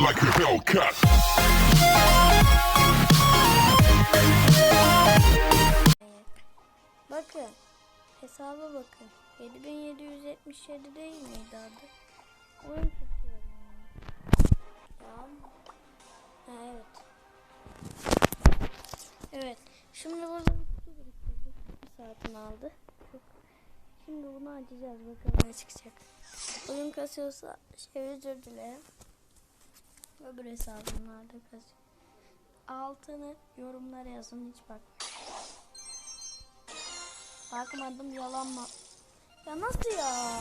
like a Hellcat. Bakın. Hesaba bakın. 7777 değil miydi adı? Oyun tutuyorum. Ya. Ha, evet. Evet. Şimdi burada bir biriktirdik. Bir saatini aldı. Şimdi bunu açacağız. Bakalım ne çıkacak. Oyun kasıyorsa şey özür dilerim. Öbür hesabım nerede kasıyor. Altını yorumlara yazın hiç bak. Bakmadım yalan mı? Ya nasıl ya?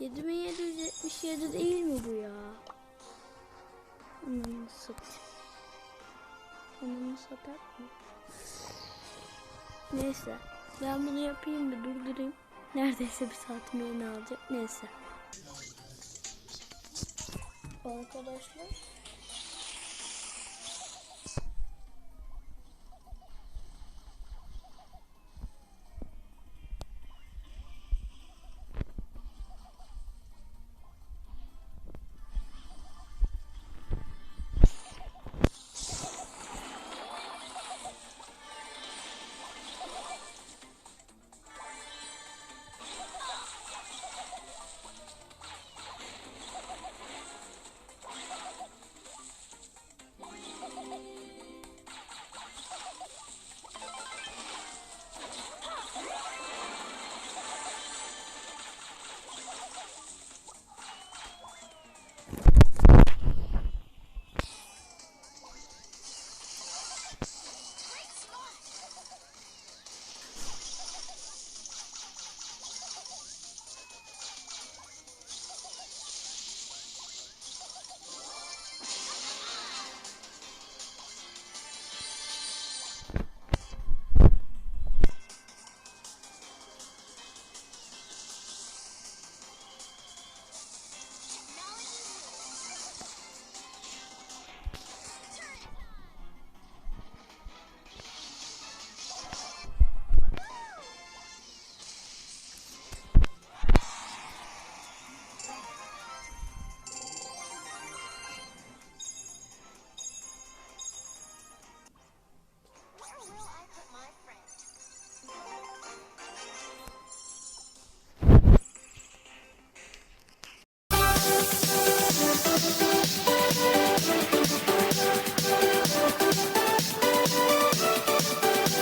7777 değil mi bu ya? Ananı sat. Ananı satar mı? Neyse. Ben bunu yapayım bir durdurayım. Neredeyse bir saatimi yine alacak. Neyse. Arkadaşlar